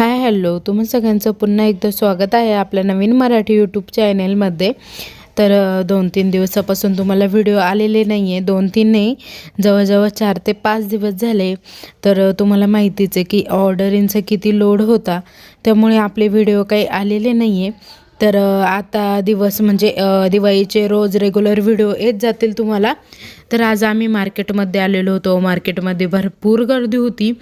Hi hello. तुम्ही सगळ्यांचं पुन्हा एकदा स्वागत आहे आपल्या नवीन मराठी यूट्यूब चॅनेलमध्ये तर दोन तीन दिवसापासून तुम्हाला व्हिडिओ आलेले नाही आहे दोन तीन नाही जवळजवळ चार ते पाच दिवस झाले. तर तुम्हाला माहितीच आहे की ऑर्डरींचा किती लोड होता. त्यामुळे आपले व्हिडिओ काही आलेले नाही आहे तर आता दिवस म्हणजे दिवाळीचे रोज रेग्युलर व्हिडिओ येत जातील तुम्हाला. तर आज आम्ही मार्केटमध्ये आलेलो होतो. मार्केटमध्ये भरपूर गर्दी होती.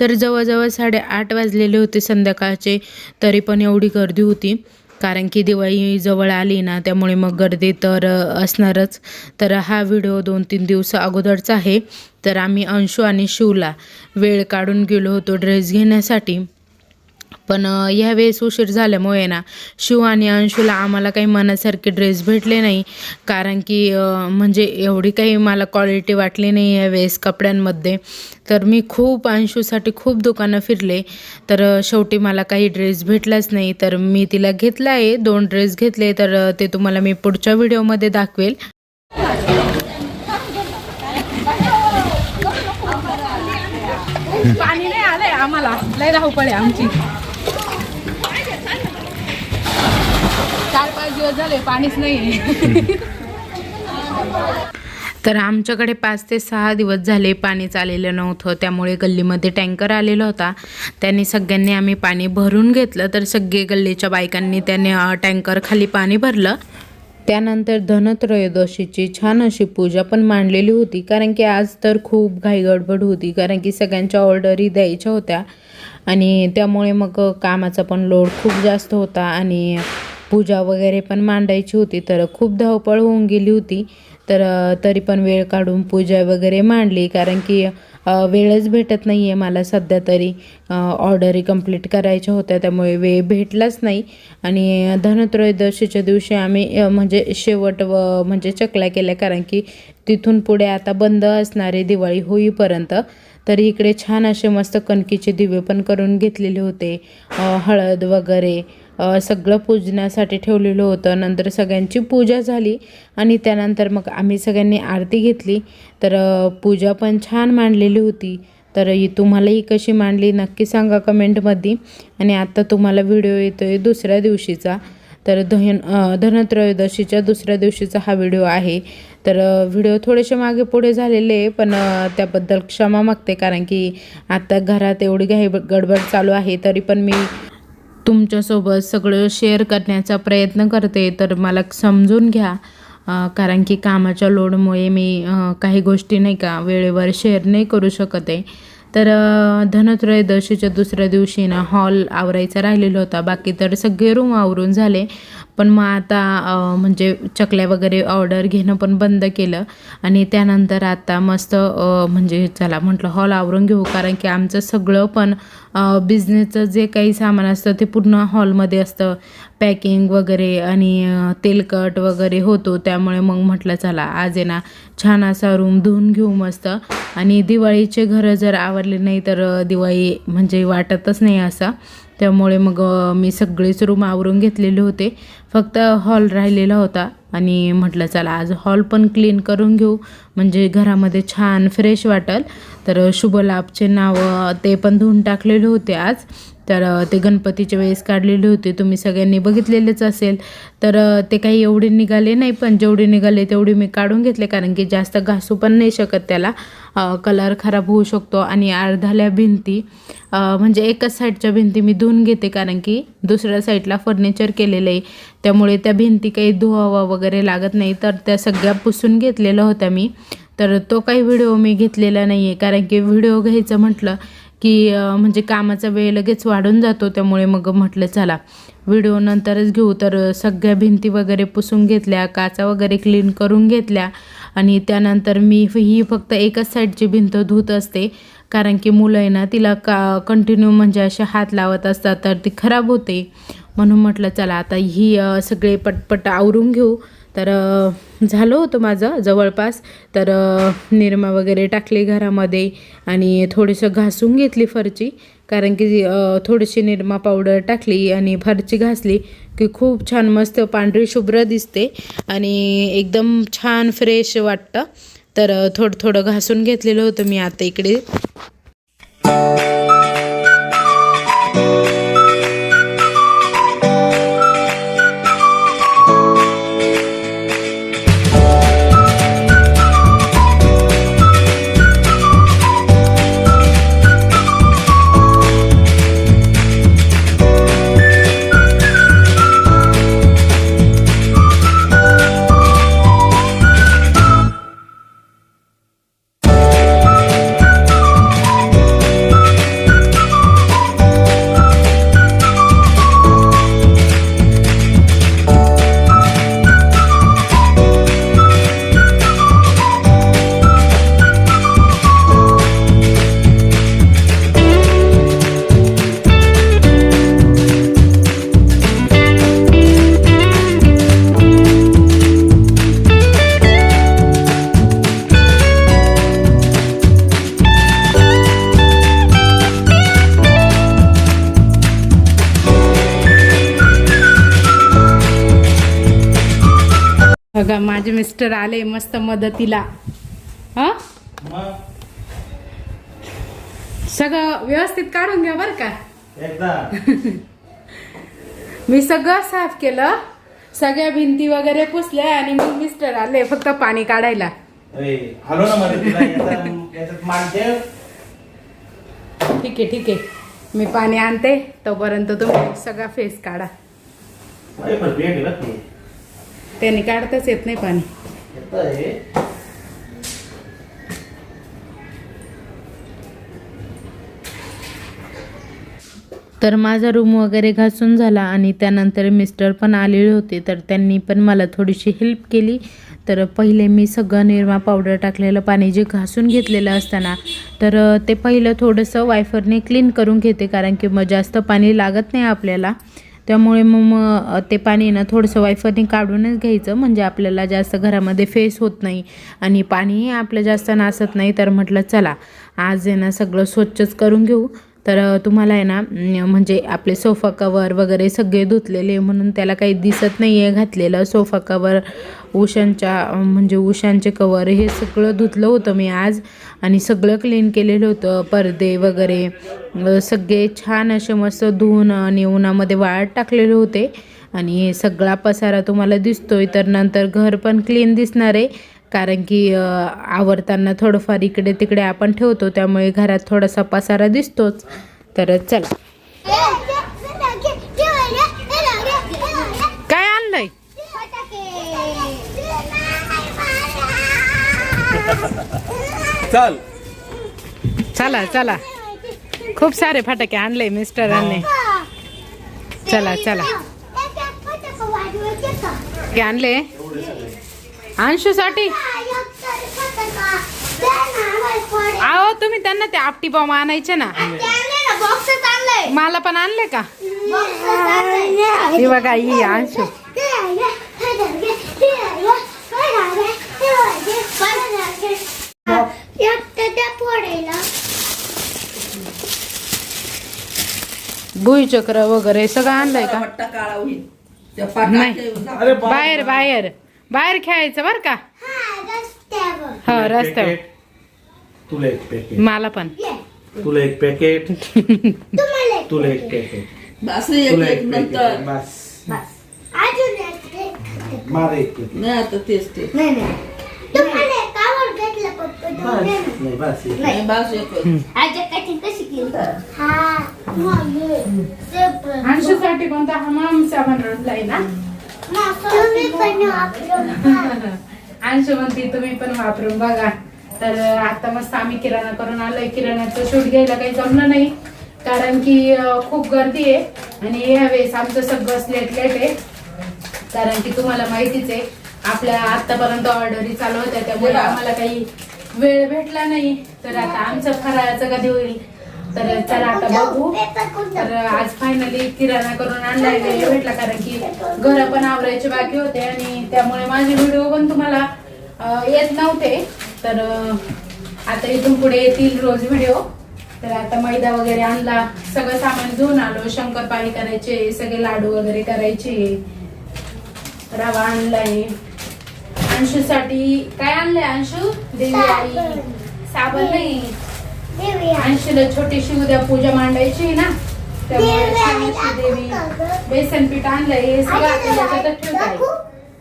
तर जवळजवळ साडेआठ वाजलेले होते संध्याकाळचे. तरी पण एवढी गर्दी होती. कारण की दिवाळी जवळ आली ना त्यामुळे मग गर्दी तर असणारच. तर हा व्हिडिओ दोन तीन दिवस अगोदरचा आहे. तर आम्ही अंशू आणि शिवला वेळ काढून गेलो होतो ड्रेस घेण्यासाठी. पण ह्यावेळेस उशीर झाल्यामुळे ना शिव आणि अंशूला आम्हाला काही मनासारखे ड्रेस भेटले नाही. कारण की म्हणजे एवढी काही मला क्वालिटी वाटली नाही यावेळेस कपड्यांमध्ये. तर मी खूप अंशूसाठी खूप दुकानं फिरले. तर शेवटी मला काही ड्रेस भेटलाच नाही. तर मी तिला घेतला आहे दोन ड्रेस घेतले. तर ते तुम्हाला मी पुढच्या व्हिडिओमध्ये दाखवेल. पाणी नाही आलंय आम्हाला. लय धावपळ आहे आमची. चार पाच दिवस झाले पाणीच नाही तर आमच्याकडे पाच ते सहा दिवस झाले पाणीच आलेलं नव्हतं त्यामुळे गल्लीमध्ये टँकर आलेला होता. त्यांनी सगळ्यांनी आम्ही पाणी भरून घेतलं तर सगळे गल्लीच्या बायकांनी त्याने टँकर खाली पाणी भरलं. त्यानंतर धनत्रयोदशीची छान अशी पूजा पण मांडलेली होती कारण की आज तर खूप घाईगडबड होती कारण की सगळ्यांच्या ऑर्डरी द्यायच्या होत्या. आणि त्यामुळे मग कामाचा पण लोड खूप जास्त होता आणि पूजा वगैरे पण मांडायची होती तर खूप धावपळ होऊन गेली होती. तर तरी पण वेळ काढून पूजा वगैरे मांडली कारण की वेळच भेटत नाही आहे मला सध्या तरी. ऑर्डरी कंप्लीट करायच्या होत्या त्यामुळे वेळ भेटलाच नाही. आणि धनत्रयोदशीच्या दिवशी आम्ही म्हणजे शेवट व म्हणजे चकल्या केल्या कारण की तिथून पुढे आता बंद असणारे दिवाळी होईपर्यंत. तर इकडे छान असे मस्त कणकीचे दिवे पण करून घेतलेले होते. हळद वगैरे सगळं पूजण्यासाठी ठेवलेलं होतं. नंतर सगळ्यांची पूजा झाली आणि त्यानंतर मग आम्ही सगळ्यांनी आरती घेतली. तर पूजा पण छान मांडलेली होती. तर ही तुम्हालाही कशी मांडली नक्की सांगा कमेंटमध्ये. आणि आत्ता तुम्हाला व्हिडिओ येतो आहे दुसऱ्या दिवशीचा. तर धन धनत्रयोदशीच्या दुसऱ्या दिवशीचा हा व्हिडिओ आहे. तर व्हिडिओ थोडेसे मागे पुढे झालेले आहे पण त्याबद्दल क्षमा मागते. कारण की आत्ता घरात एवढी घाई गडबड चालू आहे तरी पण मी तुमच्यासोबत सगळं शेअर करण्याचा प्रयत्न करते तर मला समजून घ्या. कारण की कामाच्या लोडमुळे मी काही गोष्टी नाही का वेळेवर शेअर नाही करू शकत. आहे तर धनत्रयोदशीच्या दुसऱ्या दिवशी ना हॉल आवरायचा राहिलेला होता. बाकी तर सगळे रूम आवरून झाले. पण मग आता म्हणजे चकल्या वगैरे ऑर्डर घेणं पण बंद केलं. आणि त्यानंतर आता मस्त म्हणजे चला म्हटलं हॉल आवरून घेऊ. कारण की आमचं सगळं पण बिझनेसचं जे काही सामान असतं ते पूर्ण हॉलमध्ये असतं. पॅकिंग वगैरे आणि तेलकट वगैरे होतो. त्यामुळे मग म्हटलं चला आज आहे ना छान असा रूम धुवून घेऊ मस्त. आणि दिवाळीचे घरं जर आवडले नाही तर दिवाळी म्हणजे वाटतच नाही असं. त्यामुळे मग मी सगळेच रूम आवरून घेतलेले होते. फक्त हॉल राहिलेला होता आणि म्हटलं चला आज हॉल पण क्लीन करून घेऊ. म्हणजे घरामध्ये छान फ्रेश वाटेल. तर शुभलाभचे नावं ते पण धुवून टाकलेले होते आज. तर ते गणपतीच्या वेळेस काढलेले होते. तुम्ही सगळ्यांनी बघितलेलेच असेल. तर ते काही एवढे निघाले नाही पण जेवढे निघाले तेवढे मी काढून घेतले. कारण की जास्त घासू पण नाही शकत त्याला. कलर खराब होऊ शकतो आणि अर्धाल्या भिंती म्हणजे एकच साईडच्या भिंती मी धुवून घेते. कारण की दुसऱ्या साईडला फर्निचर केलेलं आहे. त्यामुळे त्या भिंती काही धुवावा वगैरे लागत नाही. तर त्या सगळ्या पुसून घेतलेल्या होत्या मी. तर तो काही व्हिडिओ मी घेतलेला नाही आहे कारण की व्हिडिओ घ्यायचं म्हटलं की म्हणजे कामाचा वेळ लगेच वाढून जातो त्यामुळे मग म्हटलं चला व्हिडिओ नंतरच घेऊ. तर सगळ्या भिंती वगैरे पुसून घेतल्या काचा वगैरे क्लीन करून घेतल्या आणि त्यानंतर मी ही फक्त एकच साईडची भिंत धुत असते. कारण की मुलं आहे ना तिला का कंटिन्यू म्हणजे असे हात लावत असतात तर ती खराब होते. म्हणून म्हटलं चला आता ही सगळे पटपट आवरून घेऊ. तर झालं होतं माझं जवळपास. तर निरमा वगैरे टाकली घरामध्ये आणि थोडंसं घासून घेतली फरची. कारण की थोडीशी निरमा पावडर टाकली आणि फरची घासली की खूप छान मस्त पांढरी शुभ्र दिसते आणि एकदम छान फ्रेश वाटतं. तर थोडं थोडं घासून घेतलेलं होतं मी आता इकडे. बघा माझे मिस्टर आले मस्त मदतीला. हा? सगळं व्यवस्थित काढून घ्या बरं का. मी सगळं साफ केलं सगळ्या भिंती वगैरे पुसल्या आणि मग मिस्टर आले फक्त पाणी काढायला. ठीक आहे ठीक आहे. मी पाणी आणते तोपर्यंत तुम्ही सगळा फेस काढा अरे पण भेट बघ ते. त्याने काढताच येत नाही पाणी. तर माझा रूम वगैरे घासून झाला आणि त्यानंतर मिस्टर पण आलेले होते तर त्यांनी पण मला थोडीशी हेल्प केली. तर पहिले मी सगळं निरमा पावडर टाकलेलं पाणी जे घासून घेतलेलं असताना तर ते पहिलं थोडंसं वायफरने क्लीन करून घेते कारण की मग जास्त पाणी लागत नाही आपल्याला. त्यामुळे मग मग ते पाणी ना थोडंसं वायफरने काढूनच घ्यायचं. म्हणजे आपल्याला जास्त घरामध्ये फेस होत नाही आणि पाणीही आपलं जास्त नासत नाही. तर म्हटलं चला आज आहे ना सगळं स्वच्छच करून घेऊ. तर तुम्हाला आहे ना म्हणजे आपले सोफा कवर वगैरे सगळे धुतलेले म्हणून त्याला काही दिसत नाही आहे घातलेलं सोफा कवर उशांच्या म्हणजे उशांचे कवर हे सगळं धुतलं होतं मी आज आणि सगळं क्लीन केलेलं होतं. पडदे वगैरे सगळे छान असे मस्त धुवून आणि उन्हामध्ये वाळत टाकलेले होते. आणि सगळा पसारा तुम्हाला दिसतोय तर नंतर घर पण क्लीन दिसणार आहे. कारण की अ, आवरताना थोडंफार इकडे तिकडे आपण ठेवतो त्यामुळे घरात थोडासा पसारा दिसतोच. तर चला. काय आणलंय? चल. चला चला. खूप सारे फटाके आणले मिस्टरांनी. चला चला. आणले? अंशूसाठी? आहो तुम्ही त्यांना ते आपटी बॉम्ब आणायचे ना. मला पण आणले का? ही बघा ही अंशू. भुईचक्र वगैरे सगळं आणलंय का? पट्टा काळा होईल. त्या नाही. बाहेर बाहेर. बाहेर खेळायचं बर का? हो तुला एक रस्त्यावर. पॅकेट. तुला एक पॅकेट मला पण. तुला एक पॅकेट तुला एक पॅकेट बस एक तुला एक एक नंतर. पॅकेट बस. मार एक पॅकेट नाही आता तेच ते नाही नाही. तुम्हाला कावर घेतलं पप्पा बस. नाही. बस एक. नाही. बस हा अंशूसाठी कोणता हमाम साबण आणलाय ना? तुम्ही पण वापरून पहा. अंशू म्हणते तुम्ही पण वापरून बघा. तर आता मस्त आम्ही किराणा करून आलोय. किराण्याचं शूट घ्यायला काही जमलं नाही. कारण की खूप गर्दी आहे. आणि यावेळेस आमचं सगळं लेट लेट आहे. कारण की तुम्हाला माहितीच आहे आपल्या आतापर्यंत ऑर्डरी चालू होत्या. त्यामुळे आम्हाला काही वेळ भेटला नाही. तर आता आमचं फराळाचं कधी होईल? तर चला आता बघू. तर आज फायनली किराणा करून आणलाय भेटला कारण की घर पण आवरायचे बाकी होते आणि त्यामुळे माझे व्हिडिओ पण तुम्हाला येत नव्हते. तर आता इथून पुढे येतील रोज व्हिडिओ तर आता मैदा वगैरे आणला सगळं सामान घेऊन आलो शंकरपाळी करायचे सगळे लाडू वगैरे करायचे रवा आणलाय. अंशूसाठी काय आणलंय अंशू? देवी आई. साबण नाही. अंशूला छोटीशी उद्या पूजा मांडायची ना? त्यामुळे छानशी देवी बेसन पीठ आणलंय. हे सगळं ठेवत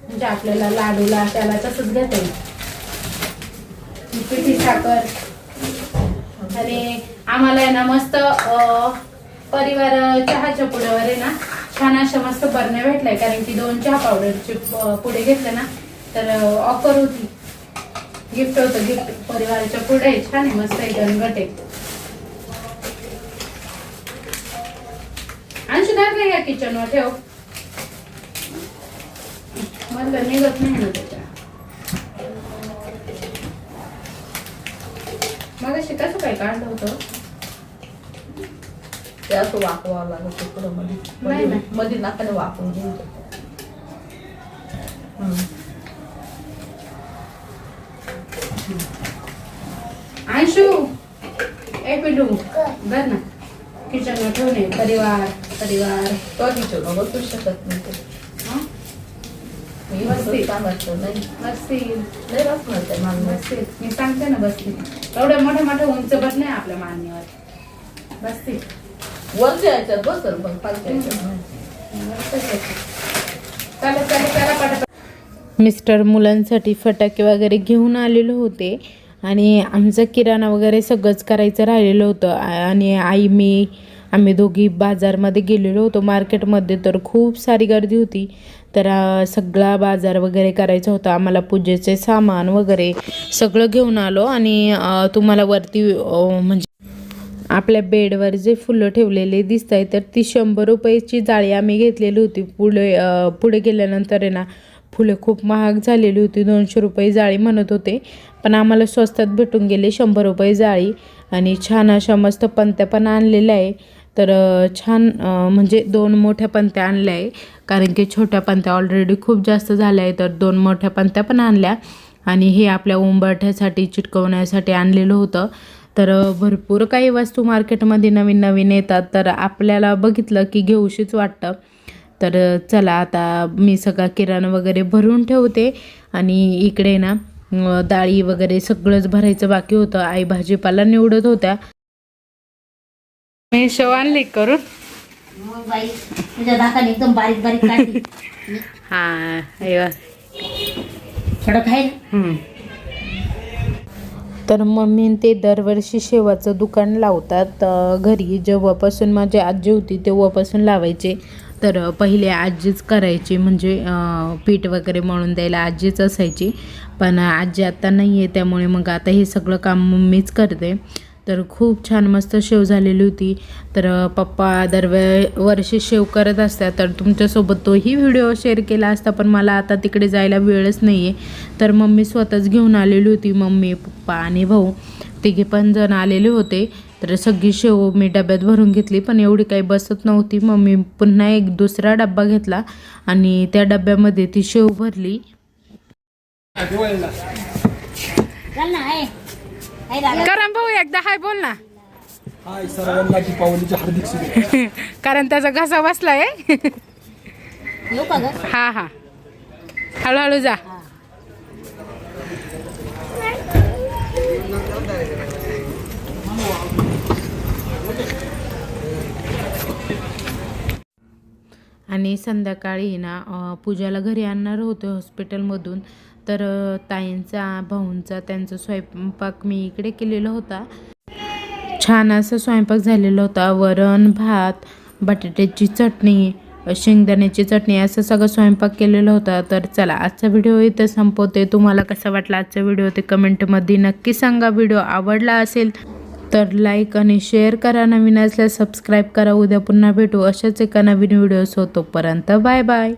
म्हणजे आपल्याला लाडूला त्याला तसंच घेता येईल. पिठी साखर. आणि आम्हाला आहे ना मस्त अं, परिवार चहाच्या पुड्यावर आहे ना छान अशा मस्त बरण्या भेटलाय कारण की दोन चहा पावडरचे पुढे घेतले ना तर ऑफर होती. गिफ्ट होतं गिफ्ट परिवाराच्या पुढे. छान आहे मस्त आहे गणगट आहे. अंशू धर नाही या किचनवर ठेव. मला निघत नाही ना त्याच्या. मग कसं काय काढलं होतं. ते असं वाकवावं लागत पुढं मध्ये. मध्ये नाकाने वाकवून घ्यायचं अंशू एक मिनिट ना. किचनवर ठेवणे परिवार परिवार. तो किचन बसू शकत नाही ते. हं? बसतील कामाचं नाही बसतील लय बस म्हणते मी सांगते ना बसतील एवढ्या मोठ्या मोठ्या उंच बस नाही आपल्या मान्यवर. बसतील वरच्या याच्यात बसल पण खालच्या याच्यात नाही. चला चला मिस्टर मुलांसाठी फटाके वगैरे घेऊन आलेले होते. आणि आमचं किराणा वगैरे सगळंच करायचं राहिलेलं होतं. आणि आई मी आम्ही दोघी बाजारमध्ये गेलेलो होतो. मार्केटमध्ये तर खूप सारी गर्दी होती. तर सगळा बाजार वगैरे करायचा होता. आम्हाला पूजेचे सामान वगैरे सगळं घेऊन आलो आणि तुम्हाला वरती म्हणजे आपल्या बेडवर जे फुलं ठेवलेले दिसत आहे तर ती शंभर रुपयाची जाळी आम्ही घेतलेली होती. पुढे पुढे गेल्यानंतर आहे ना फुले खूप महाग झालेली होती दोनशे रुपये जाळी म्हणत होते. पण आम्हाला स्वस्तात भेटून गेले शंभर रुपये जाळी. आणि छान अशा मस्त पंत्या पण आणलेल्या आहे. तर छान म्हणजे दोन मोठ्या पंत्या आणल्या आहे. कारण की छोट्या पंत्या ऑलरेडी खूप जास्त झाल्या आहे तर दोन मोठ्या पंत्या पण आणल्या. आणि हे आपल्या उंबरठ्यासाठी चिटकवण्यासाठी आणलेलं होतं. तर भरपूर काही वस्तू मार्केटमध्ये नवीन नवीन येतात. तर आपल्याला बघितलं की घेऊशीच वाटतं. तर चला आता मी सगळा किराणा वगैरे भरून ठेवते. आणि इकडे ना डाळी वगैरे सगळंच भरायचं बाकी होतं. आई भाजीपाला निवडत होत्या. मी शेव आणली करून. एकदम बारीक बारीक हां. तर मम्मी ते दरवर्षी शेवाचं दुकान लावतात. घरी जेव्हापासून माझी आजी होती तेव्हापासून लावायचे. तर पहिले आजीच करायची म्हणजे पीठ वगैरे मळून द्यायला आजीच असायची. पण आजी आत्ता नाही आहे त्यामुळे मग आता हे सगळं काम मम्मीच करते. तर खूप छान मस्त शेव झालेली होती. तर पप्पा दरवे वर्षी शेव करत असतात. तर तुमच्यासोबत तोही व्हिडिओ शेअर केला असता पण मला आता तिकडे जायला वेळच नाही आहे तर मम्मी स्वतःच घेऊन आलेली होती मम्मी पप्पा आणि भाऊ. तिघे पण जण आलेले होते. तर सगळी शेव मी डब्यात भरून घेतली पण एवढी काही बसत नव्हती. मम्मी पुन्हा एक दुसरा डब्बा घेतला आणि त्या डब्यामध्ये ती शेव भरली. करण भाऊ एकदा हाय बोल ना. हाय सर्वांना दीपावलीच्या हार्दिक शुभेच्छा. कारण त्याचा घसा बसलाय. हा हा. हळूहळू जा. आणि संध्याकाळी ना पूजाला घरी आणणार होते हॉस्पिटलमधून. तर ताईंचा भाऊंचा त्यांचा स्वयंपाक मी इकडे केलेला होता. छान असा स्वयंपाक झालेला होता. वरण भात बटाट्याची चटणी शेंगदाण्याची चटणी असं सगळं स्वयंपाक केलेला होता. तर चला आजचा व्हिडिओ इथं संपवते. तुम्हाला कसा वाटला आजचा व्हिडिओ ते कमेंटमध्ये नक्की सांगा. व्हिडिओ आवडला असेल तर लाईक आणि शेअर करा. नवीन असल्यास सबस्क्राईब करा. उद्या पुन्हा भेटू अशाच एका नवीन व्हिडिओ तोपर्यंत बाय बाय